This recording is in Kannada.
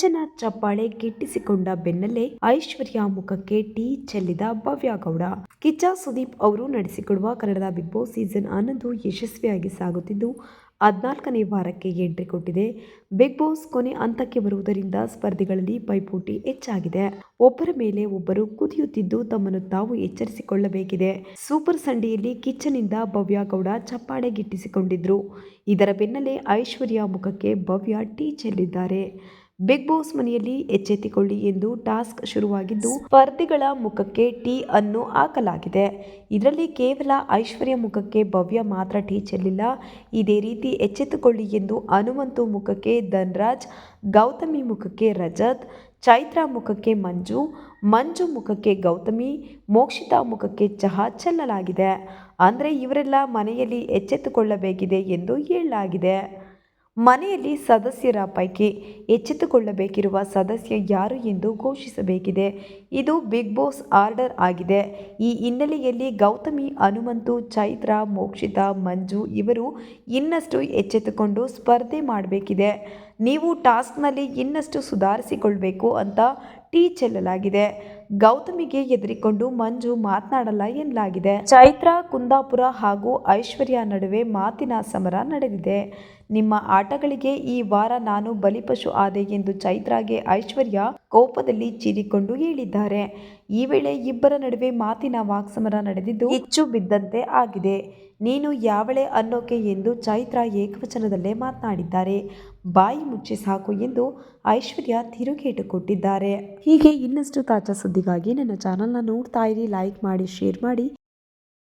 ಕಿಚ್ಚನ ಚಪ್ಪಾಳೆ ಗಿಟ್ಟಿಸಿಕೊಂಡ ಬೆನ್ನಲ್ಲೇ ಐಶ್ವರ್ಯ ಮುಖಕ್ಕೆ ಟೀ ಚೆಲ್ಲಿದ ಭವ್ಯ ಗೌಡ ಕಿಚ್ಚ ಸುದೀಪ್ ಅವರು ನಡೆಸಿಕೊಡುವ ಕನ್ನಡದ ಬಿಗ್ ಬಾಸ್ ಸೀಸನ್ ಹನ್ನೊಂದು ಯಶಸ್ವಿಯಾಗಿ ಸಾಗುತ್ತಿದ್ದು, ಹದಿನಾಲ್ಕನೇ ವಾರಕ್ಕೆ ಎಂಟ್ರಿ ಕೊಟ್ಟಿದೆ. ಬಿಗ್ ಬಾಸ್ ಕೊನೆ ಹಂತಕ್ಕೆ ಬರುವುದರಿಂದ ಸ್ಪರ್ಧಿಗಳಲ್ಲಿ ಪೈಪೋಟಿ ಹೆಚ್ಚಾಗಿದೆ. ಒಬ್ಬರ ಮೇಲೆ ಒಬ್ಬರು ಕುದಿಯುತ್ತಿದ್ದು ತಮ್ಮನ್ನು ತಾವು ಎಚ್ಚರಿಸಿಕೊಳ್ಳಬೇಕಿದೆ. ಸೂಪರ್ ಸಂಡೆಯಲ್ಲಿ ಕಿಚ್ಚನಿಂದ ಭವ್ಯ ಗೌಡ ಚಪ್ಪಾಳೆ ಗಿಟ್ಟಿಸಿಕೊಂಡಿದ್ರು. ಇದರ ಬೆನ್ನಲ್ಲೇ ಐಶ್ವರ್ಯ ಮುಖಕ್ಕೆ ಭವ್ಯ ಟೀ ಚೆಲ್ಲಿದ್ದಾರೆ. ಬಿಗ್ ಬಾಸ್ ಮನೆಯಲ್ಲಿ ಎಚ್ಚೆತ್ತಿಕೊಳ್ಳಿ ಎಂದು ಟಾಸ್ಕ್ ಶುರುವಾಗಿದ್ದು, ಸ್ಪರ್ಧಿಗಳ ಮುಖಕ್ಕೆ ಟೀ ಅನ್ನು ಹಾಕಲಾಗಿದೆ. ಇದರಲ್ಲಿ ಕೇವಲ ಐಶ್ವರ್ಯ ಮುಖಕ್ಕೆ ಭವ್ಯ ಮಾತ್ರ ಟೀ ಚೆಲ್ಲಿಲ್ಲ. ಇದೇ ರೀತಿ ಎಚ್ಚೆತ್ತುಕೊಳ್ಳಿ ಎಂದು ಹನುಮಂತು ಮುಖಕ್ಕೆ ಧನ್ರಾಜ್, ಗೌತಮಿ ಮುಖಕ್ಕೆ ರಜತ್, ಚೈತ್ರ ಮುಖಕ್ಕೆ ಮಂಜು ಮಂಜು ಮುಖಕ್ಕೆ ಗೌತಮಿ, ಮೋಕ್ಷಿತಾ ಮುಖಕ್ಕೆ ಚಹಾ ಚೆಲ್ಲಲಾಗಿದೆ. ಅಂದರೆ ಇವರೆಲ್ಲ ಮನೆಯಲ್ಲಿ ಎಚ್ಚೆತ್ತುಕೊಳ್ಳಬೇಕಿದೆ ಎಂದು ಹೇಳಲಾಗಿದೆ. ಮನೆಯಲ್ಲಿ ಸದಸ್ಯರ ಪೈಕಿ ಎಚ್ಚೆತ್ತುಕೊಳ್ಳಬೇಕಿರುವ ಸದಸ್ಯ ಯಾರು ಎಂದು ಘೋಷಿಸಬೇಕಿದೆ. ಇದು ಬಿಗ್ ಬಾಸ್ ಆರ್ಡರ್ ಆಗಿದೆ. ಈ ಹಿನ್ನೆಲೆಯಲ್ಲಿ ಗೌತಮಿ, ಹನುಮಂತು, ಚೈತ್ರ, ಮೋಕ್ಷಿತಾ, ಮಂಜು ಇವರು ಇನ್ನಷ್ಟು ಎಚ್ಚೆತ್ತುಕೊಂಡು ಸ್ಪರ್ಧೆ ಮಾಡಬೇಕಿದೆ. ನೀವು ಟಾಸ್ಕ್ನಲ್ಲಿ ಇನ್ನಷ್ಟು ಸುಧಾರಿಸಿಕೊಳ್ಬೇಕು ಅಂತ ಟೀ ಚೆಲ್ಲಲಾಗಿದೆ. ಗೌತಮಿಗೆ ಎದುರಿಕೊಂಡು ಮಂಜು ಮಾತನಾಡಲ್ಲ ಎನ್ನಲಾಗಿದೆ. ಚೈತ್ರ, ಕುಂದಾಪುರ ಹಾಗೂ ಐಶ್ವರ್ಯ ನಡುವೆ ಮಾತಿನ ಸಮರ ನಡೆದಿದೆ. ನಿಮ್ಮ ಆಟಗಳಿಗೆ ಈ ವಾರ ನಾನು ಬಲಿಪಶು ಆದೆ ಎಂದು ಚೈತ್ರಾಗೆ ಐಶ್ವರ್ಯ ಕೋಪದಲ್ಲಿ ಚೀರಿಕೊಂಡು ಹೇಳಿದ್ದಾರೆ. ಈ ವೇಳೆ ಇಬ್ಬರ ನಡುವೆ ಮಾತಿನ ವಾಕ್ಸಮರ ನಡೆದಿದ್ದು ಹೆಚ್ಚು ಬಿದ್ದಂತೆ ಆಗಿದೆ. ನೀನು ಯಾವಳೆ ಅನ್ನೋಕೆ ಎಂದು ಚೈತ್ರ ಏಕವಚನದಲ್ಲೇ ಮಾತನಾಡಿದ್ದಾರೆ. ಬಾಯಿ ಮುಚ್ಚಿ ಸಾಕು ಎಂದು ಐಶ್ವರ್ಯ ತಿರುಗೇಟು ಕೊಟ್ಟಿದ್ದಾರೆ. ಹೀಗೆ ಇನ್ನಷ್ಟು ತಾಜಾ ಸುದ್ದಿಗಾಗಿ ನನ್ನ ಚಾನಲ್ನ ನೋಡ್ತಾ ಇರಿ, ಲೈಕ್ ಮಾಡಿ, ಶೇರ್ ಮಾಡಿ.